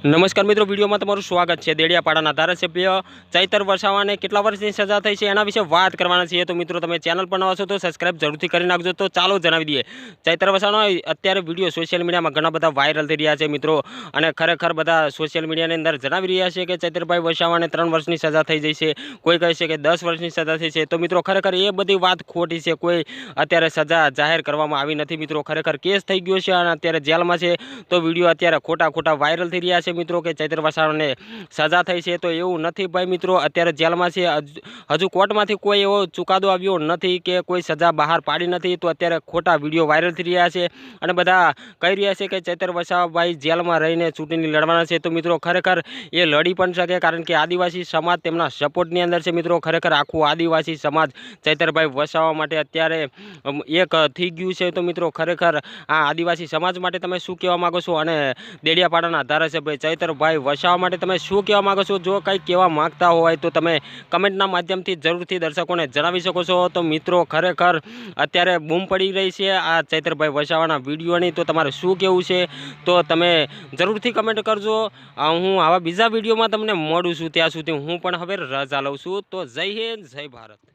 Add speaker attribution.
Speaker 1: નમસ્કાર મિત્રો, વિડીયોમાં તમારું સ્વાગત છે. દેડિયાપાડાના ધારાસભ્ય ચૈતર વસાવાને કેટલા વર્ષની સજા થઈ છે એના વિશે વાત કરવાના છીએ. તો મિત્રો, તમે ચેનલ પર નવા છો તો સબસ્ક્રાઇબ જરૂરથી કરી નાખજો. તો ચાલો જણાવી દઈએ. ચૈતર વસાવાનો અત્યારે વીડિયો સોશિયલ મીડિયામાં ઘણા બધા વાયરલ થઈ રહ્યા છે મિત્રો. અને ખરેખર બધા સોશિયલ મીડિયાની અંદર જણાવી રહ્યા છે કે ચૈતરભાઈ વસાવાને ત્રણ વર્ષની સજા થઈ જઈ છે. કોઈ કહે છે કે દસ વર્ષની સજા થઈ છે. તો મિત્રો, ખરેખર એ બધી વાત ખોટી છે. કોઈ અત્યારે સજા જાહેર કરવામાં આવી નથી. મિત્રો, ખરેખર કેસ થઈ ગયો છે અને અત્યારે જેલમાં છે. તો વીડિયો અત્યારે ખોટા ખોટા વાયરલ થઈ રહ્યા છે. મિત્રો કે ચૈત્ર વસાવાને સજા થઈ છે તો એવું નથી ભાઈ મિત્રો. અત્યારે જેલમાં છે. હજુ- કોર્ટમાંથી કોઈ એવો ચુકાદો આવ્યો નથી કે કોઈ સજા બહાર પાડી નથી. તો અત્યારે ખોટા વીડિયો વાયરલ થઈ રહ્યા છે અને બધા કહી રહ્યા છે કે ચૈતર વસાવાભાઈ જેલમાં રહીને ચૂંટણી લડવાના છે. તો મિત્રો ખરેખર એ લડી પણ શકે કારણ કે આદિવાસી સમાજ તેમના સપોર્ટની અંદર છે મિત્રો. ખરેખર આખું આદિવાસી સમાજ ચૈતરભાઈ વસાવા માટે અત્યારે એક થઈ ગયું છે. તો મિત્રો ખરેખર આ આદિવાસી સમાજ માટે તમે શું કહેવા માગો છો? અને દેડિયાપાડાના ધારાસભ્ય ચૈતરભાઈ વસાવા માટે તમે શું કહેવા માગો છો? જો કંઈ કહેવા માગતા હોય તો તમે કમેન્ટના માધ્યમથી જરૂરથી દર્શકોને જણાવી શકો છો. તો મિત્રો, ખરેખર અત્યારે બૂમ પડી રહી છે આ ચૈતરભાઈ વસાવાના વિડીયોની. તો તમારે શું કહેવું છે? તો તમે જરૂરથી કમેન્ટ કરજો. હું આવા બીજા વિડીયોમાં તમને મળું છું. ત્યાં સુધી હું પણ હવે રજા લઉં છું. તો જય હિન્દ, જય ભારત.